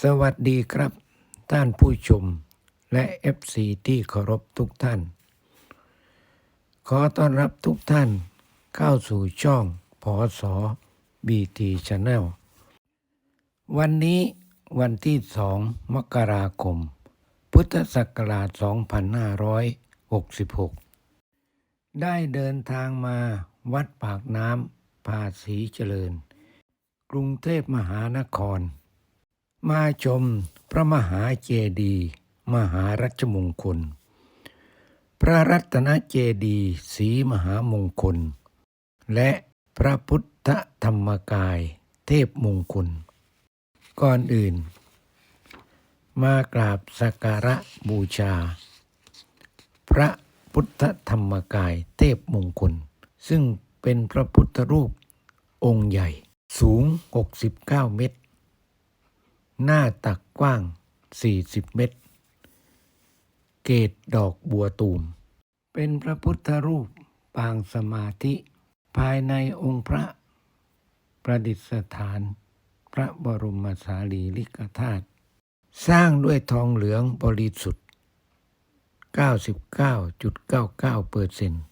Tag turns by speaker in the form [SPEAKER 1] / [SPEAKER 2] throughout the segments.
[SPEAKER 1] สวัสดีครับ ท่านผู้ชมและ FC ที่เคารพทุกท่าน ขอต้อนรับทุกท่านเข้าสู่ช่องพอสอ BT Channel วันนี้วันที่สองมกราคม พุทธศักราช 2566 ได้เดินทางมาวัดปากน้ำภาษีเจริญ กรุงเทพมหานคร มาชมพระมหาเจดีย์มหารัชมงคล พระรัตนเจดีย์ศรีมหามงคล และพระพุทธธรรมกายเทพมงคล ก่อนอื่น มากราบสักการะบูชา พระพุทธธรรมกายเทพมงคล ซึ่งเป็นพระพุทธรูปองค์ใหญ่สูง 69 เมตร หน้าตักกว้าง 40 เมตร เกตดอกบัวตูม เป็นพระพุทธรูปปางสมาธิ ภายในองค์พระ ประดิษฐาน พระบรมสารีริกธาตุสร้างด้วยทองเหลืองบริสุทธิ์ 99.99เปอร์เซนต์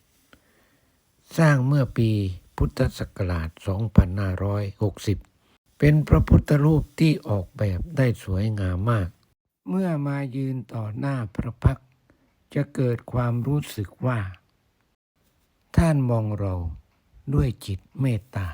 [SPEAKER 1] สร้างเมื่อปีพุทธศักราช 2560 เป็นพระพุทธรูปที่ออกแบบได้สวยงามมาก เมื่อมายืนต่อหน้าพระพัก จะเกิดความรู้สึกว่า ท่านมองเราด้วยจิตเมตตา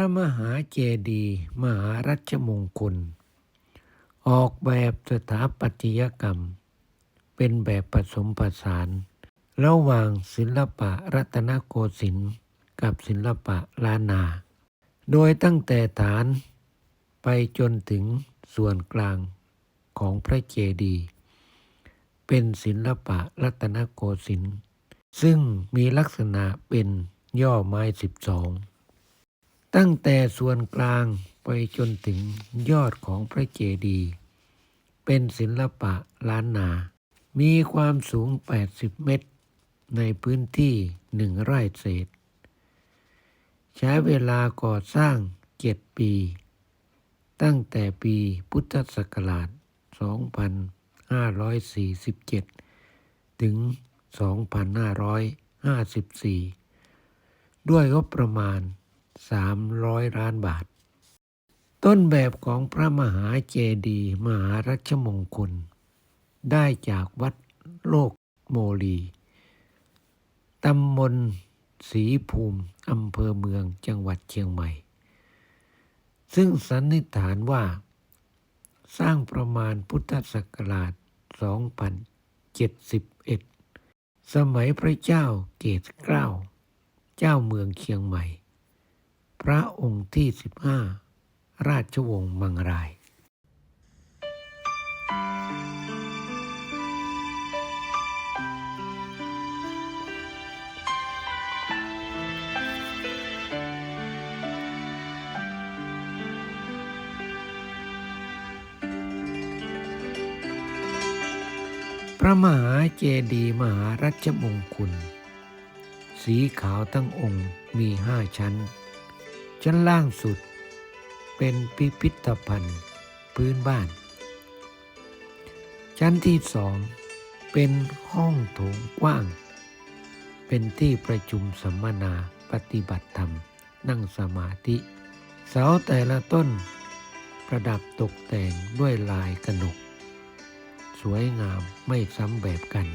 [SPEAKER 1] ระมหาเจดีย์มหารัชมงคล ออกแบบสถาปัตยกรรม เป็นแบบผสมผสาน ระหว่างศิลปะรัตนโกสินทร์กับศิลปะล้านนา โดยตั้งแต่ฐานไปจนถึงส่วนกลางของพระเจดีย์เป็นศิลปะรัตนโกสินทร์ซึ่งมีลักษณะเป็นย่อไม้สิบสอง ตั้งแต่ส่วนกลางไปจนถึงยอดของพระเจดีย์เป็นศิลปะล้านนา มีความสูง 80 เมตร ในพื้นที่หนึ่งไร่เศษ ใช้เวลาก่อสร้างเจ็ดปี ตั้งแต่ปีพุทธศักราช 2547 ถึง 2554 ด้วยงบประมาณ 300 ล้านบาท ต้นแบบของพระมหาเจดีย์มหารัชมงคล ได้จากวัดโลกโมลี ตำบลศรีภูมิ อำเภอเมืองจังหวัดเชียงใหม่ ซึ่งสันนิษฐานว่า สร้างประมาณพุทธศักราช 2071 สมัยพระเจ้าเกศเกล้า เจ้าเมืองเชียงใหม่ พระองค์ที่ 15 ราชวงศ์มังรายพระมหาเจดีย์มหารัชมงคล สีขาวทั้งองค์มีห้าชั้น ชั้นล่างสุดเป็นพิพิธภัณฑ์พื้นบ้าน ชั้นที่สองเป็นห้องโถงกว้าง เป็นที่ประชุมสัมมนาปฏิบัติธรรม นั่งสมาธิ เสาแต่ละต้น ประดับตกแต่งด้วยลายกระหนก สวยงามไม่ซ้ำแบบกัน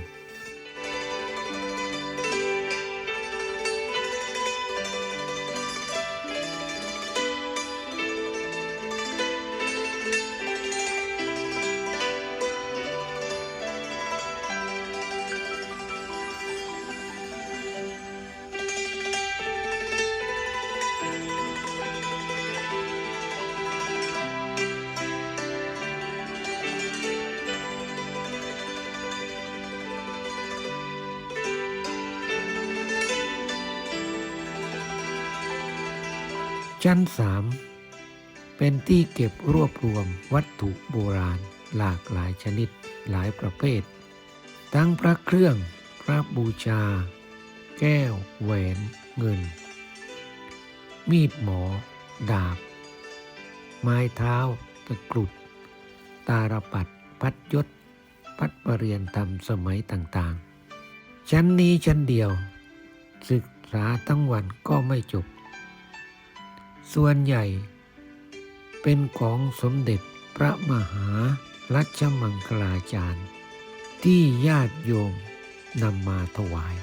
[SPEAKER 1] ชั้นสามเป็นที่เก็บรวบรวมวัตถุโบราณหลากหลายชนิดหลายประเภท ทั้งพระเครื่อง พระบูชา แก้ว แหวน เงิน มีดหมอ ดาบ ไม้เท้า ตะกรุด ตาลปัด พัดยศ พัดประเรียนตำสมัยต่างๆ ชั้นนี้ชั้นเดียว ศึกษาทั้งวันก็ไม่จบ ส่วนใหญ่ เป็นของสมเด็จพระมหารัชมังคลาจารย์ ที่ญาติโยมนำมาถวาย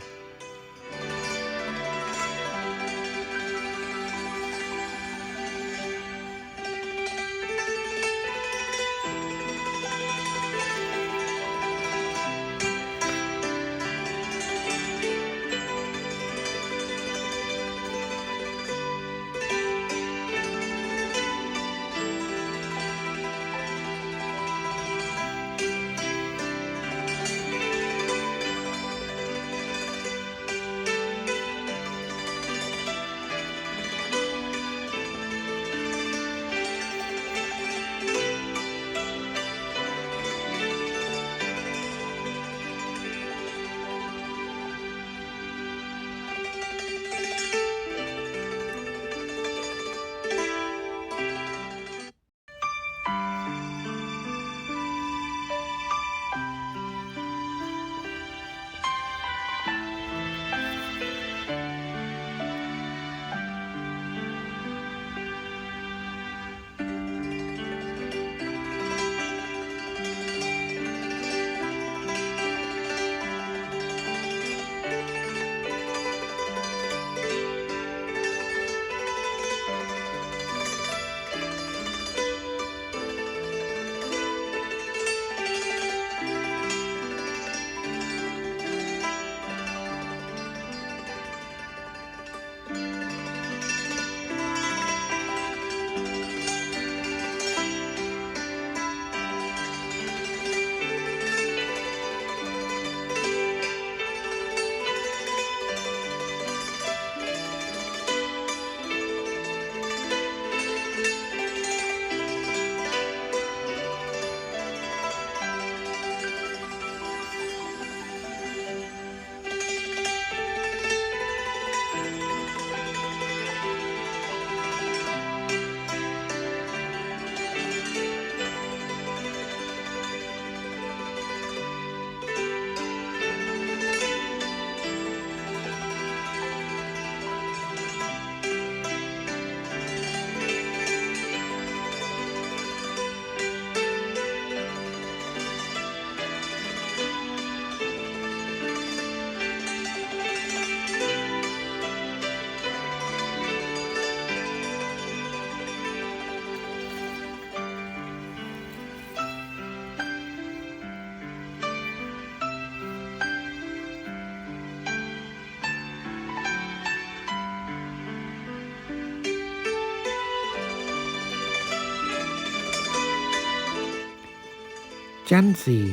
[SPEAKER 1] ชั้นสี่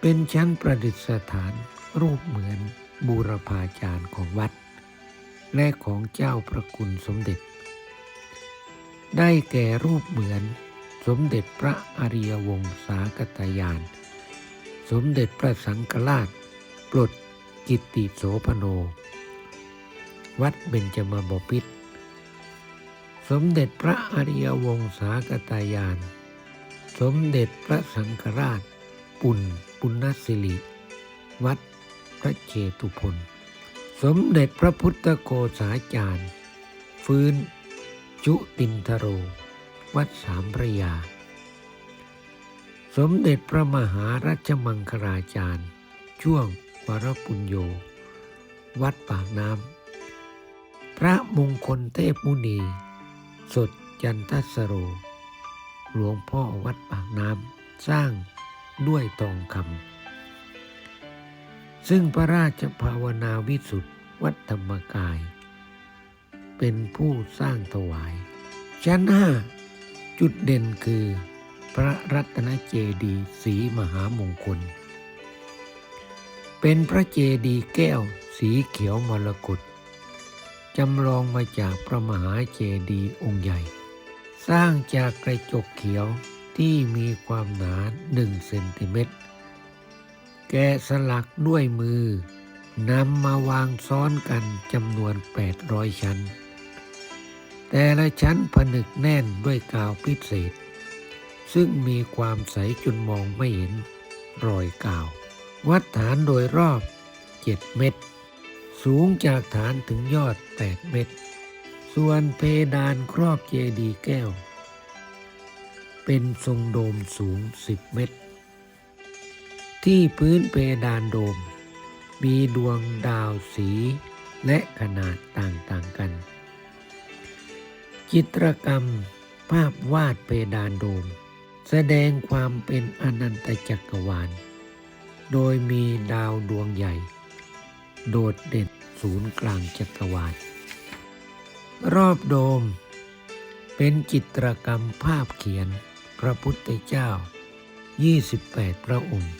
[SPEAKER 1] เป็นชั้นประดิษฐานรูปเหมือนบูรพาจารย์ของวัด และของเจ้าพระคุณสมเด็จ ได้แก่รูปเหมือนสมเด็จพระอริยวงศากตายาน สมเด็จพระสังฆราช ปลดกิตติโสพโน วัดเบญจมาบพิตรสมเด็จพระอริยวงศากตายาน สมเด็จพระสังฆราช ปุณปุณสิริ วัดพระเจตุพนสมเด็จพระพุทธโกษาจารย์ ฟื้น จุตินทโร วัดสามพระยา สมเด็จพระมหารัชมังคลาจารย์ ช่วงวรปุญโย วัดปากน้ำ พระมงคลเทพมุนี สดจันทสโร หลวงพ่อวัดปากน้ำสร้างด้วยทองคำซึ่งพระราชภาวนาวิสุทธิวัดธรรมกาย เป็นผู้สร้างถวาย ชั้นห้าจุดเด่นคือ พระรัตนเจดีย์สีมหามงคล เป็นพระเจดีย์แก้วสีเขียวมรกตจำลองมาจากพระมหาเจดีย์องค์ใหญ่ สร้างจากกระจกเขียวที่มีความหนาหนึ่งเซนติเมตร แกะสลักด้วยมือนำมาวางซ้อนกันจำนวน 800 ชั้น แต่ละชั้นผนึกแน่นด้วยกาวพิเศษ ซึ่งมีความใสจนมองไม่เห็นรอยกาว วัดฐานโดยรอบ 7 เมตร สูงจากฐานถึงยอด 8 เมตร ส่วนเพดานครอบเจดีย์แก้ว เป็นทรงโดมสูง 10 เมตร ที่พื้นเพดานโดม มีดวงดาวสีและขนาดต่างๆกัน จิตรกรรมภาพวาดเพดานโดม แสดงความเป็นอนันตจักรวาล โดยมีดาวดวงใหญ่ โดดเด่นศูนย์กลางจักรวาล รอบโดม เป็นจิตรกรรมภาพเขียนพระพุทธเจ้า 28 พระองค์